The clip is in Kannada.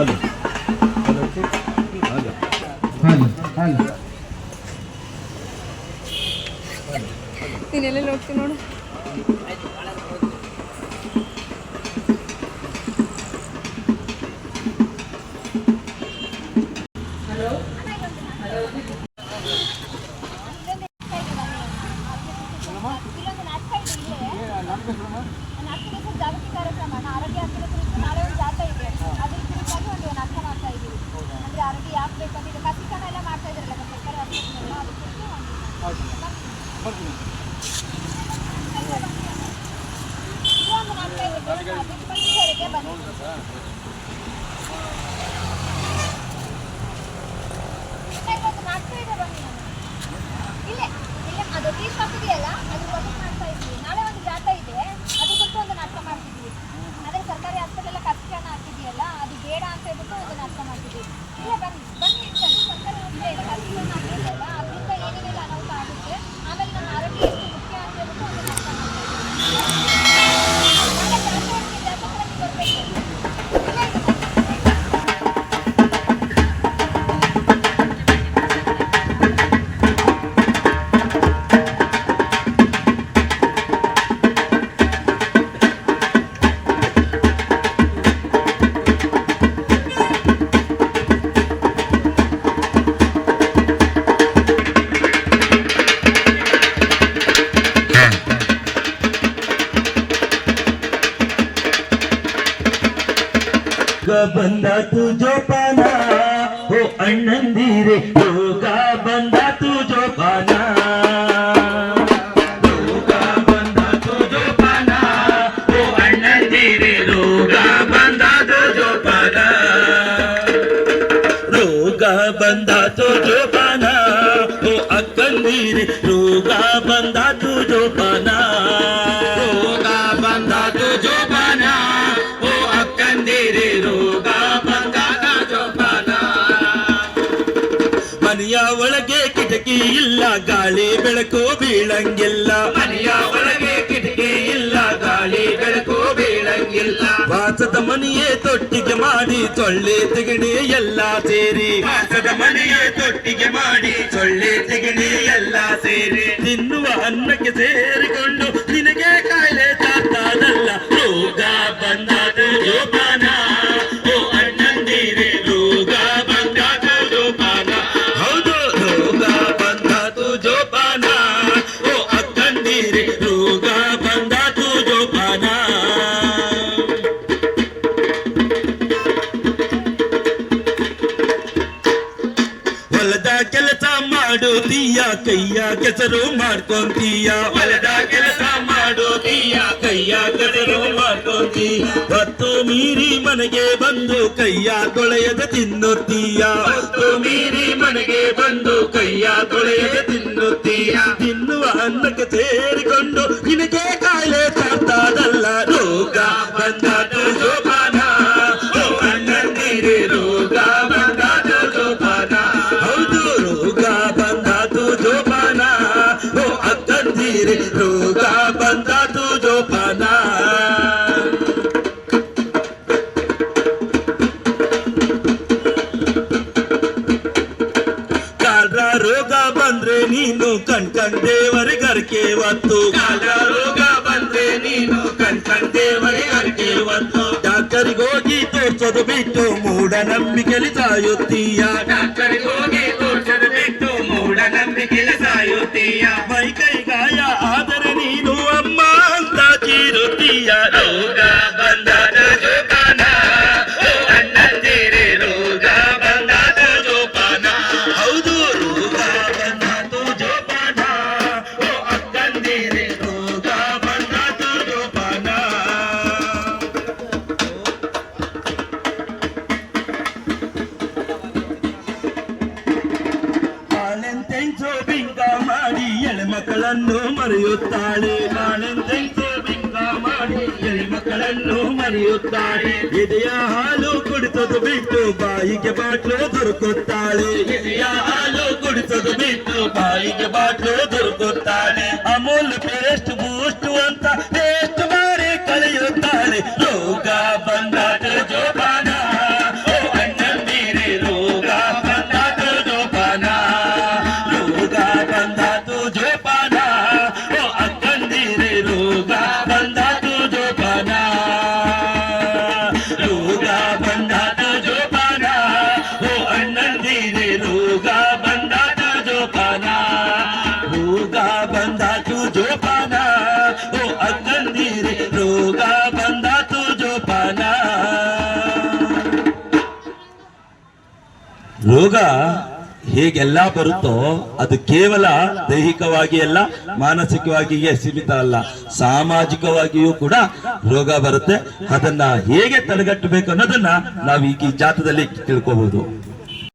ಹಾಲು ಅದಕ್ಕೆ ಹಾಲು ಹಾಲು ಹಾಲು ನೀನೆಲ್ಲ ನೋಡ್ತೀನಿ ನೋಡು ಹಲೋ ¿Qué pasa? होगा बंदा तुझो पाना हो अण्णंदीरे होगा बंदा तुझो पाना। बंदा तुझो पाना हो अण्णंदीरे होगा बंदा तुझो पाना। बंदा तुझो पाना हो अक्कंदीरे होगा बंदा ಮನೆಯ ಒಳಗೆ ಕಿಟಕಿ ಇಲ್ಲ ಗಾಳಿ ಬೆಳಕು ಬೀಳಂಗಿಲ್ಲ. ಮನೆಯ ಒಳಗೆ ಕಿಟಕಿ ಇಲ್ಲ ಗಾಳಿ ಬೆಳಕು ಬೀಳಂಗಿಲ್ಲ. ವಾಸದ ಮನೆಯೇ ತೊಟ್ಟಿಗೆ ಮಾಡಿ ಸೊಳ್ಳೆ ತೆಗಣಿ ಎಲ್ಲ ಸೇರಿ. ವಾಸದ ಮನೆಯೇ ತೊಟ್ಟಿಗೆ ಮಾಡಿ ಸೊಳ್ಳೆ ತೆಗಣಿ ಎಲ್ಲ ಸೇರಿ. ತಿನ್ನುವ ಅನ್ನಕ್ಕೆ ಸೇರಿಕೊಂಡು ಕೆಲಸ ಮಾಡೋದಿಯ ಕೈಯ ಕೆಸರು ಮಾಡ್ಕೊಂತೀಯ. ಹೊಲದ ಕೆಲಸ ಮಾಡೋದಿಯ ಕೈಯ ಕೆಸರು ಮಾಡ್ಕೊಂತೀಯ. ಹೊತ್ತು ಮೀರಿ ಮನೆಗೆ ಬಂದು ಕೈಯ ತೊಳೆಯದ ತಿನ್ನುತ್ತೀಯ. ಹೊತ್ತು ಮೀರಿ ಮನೆಗೆ ಬಂದು ಕೈಯ ತೊಳೆಯದ ತಿನ್ನುತ್ತೀಯ. ತಿನ್ನುವ ಅನ್ನಕ್ಕೆ ಸೇರಿಕೊಂಡು ನಿನಗೆ ಕಾಯಿಲೆ ತರ್ತಾದಲ್ಲ ರೋಗ. ಬಂದಾದ ರೋಗ ಬಂದಾತು ಜೋಪಾನ ಕಾಲ್ರ ರೋಗ ಬಂದ್ರೆ ನೀನು ಕಣ್ ಕಣ್ ದೇವರ ಗರ್ಕೆ ಒತ್ತು ಕಾಲ್ರ ರೋಗ ಬಂದ್ರೆ ನೀನು ಕಣ್ ಕಣ್ ದೇವರ ಗರ್ಕೆ ಒತ್ತು ಡಾಕ್ಟರಿಗೆ ಹೋಗಿ ತೋರ್ಸೋದು ಬಿಟ್ಟು ಮೂಢನಂಬಿಕೆಲಿ ಸಾಯುತ್ತೀಯ ಡಾಕ್ಟರಿಗೆ ಹೋಗಿ ತೋರ್ಸೋದು ಬಿಟ್ಟು ಮೂಢನಂಬಿಕೆಲಿ ಸಾಯುತ್ತೀಯ ಮೈ ಎಳೆಮಕ್ಕಳನ್ನು ಮರೆಯುತ್ತಾಳೆ. ಮಾಡಿ ಬಿಂಗ ಮಾಡಿ ಎಳೆಮಕ್ಕಳನ್ನು ಮರೆಯುತ್ತಾಳೆ. ಇದೆಯ ಹಾಲು ಕುಡಿಸೋದು ಬಿಟ್ಟು ಬಾಯಿಗೆ ಬಾಟ್ಲು ದೊರಕುತ್ತಾಳೆ. ಇದೆಯ ಹಾಲು ಕುಡಿಸೋದು ಬಿಟ್ಟು ಬಾಯಿಗೆ ಬಾಟ್ಲು ದೊರಕುತ್ತಾಳೆ. ಅಮೂಲ್ ಪೇಸ್ಟ್ ರೋಗ ಹೇಗೆಲ್ಲ ಬರುತ್ತೋ ಅದು ಕೇವಲ ದೈಹಿಕವಾಗಿ ಅಲ್ಲ, ಮಾನಸಿಕವಾಗಿಯೇ ಸೀಮಿತ ಅಲ್ಲ. ಸಾಮಾಜಿಕವಾಗಿಯೂ ಕೂಡ ರೋಗ ಬರುತ್ತೆ. ಅದನ್ನ ಹೇಗೆ ತಡೆಗಟ್ಟಬೇಕು ಅನ್ನೋದನ್ನ ನಾವು ಈಗ ಈ ಜಾತದಲ್ಲಿ ತಿಳ್ಕೋಬಹುದು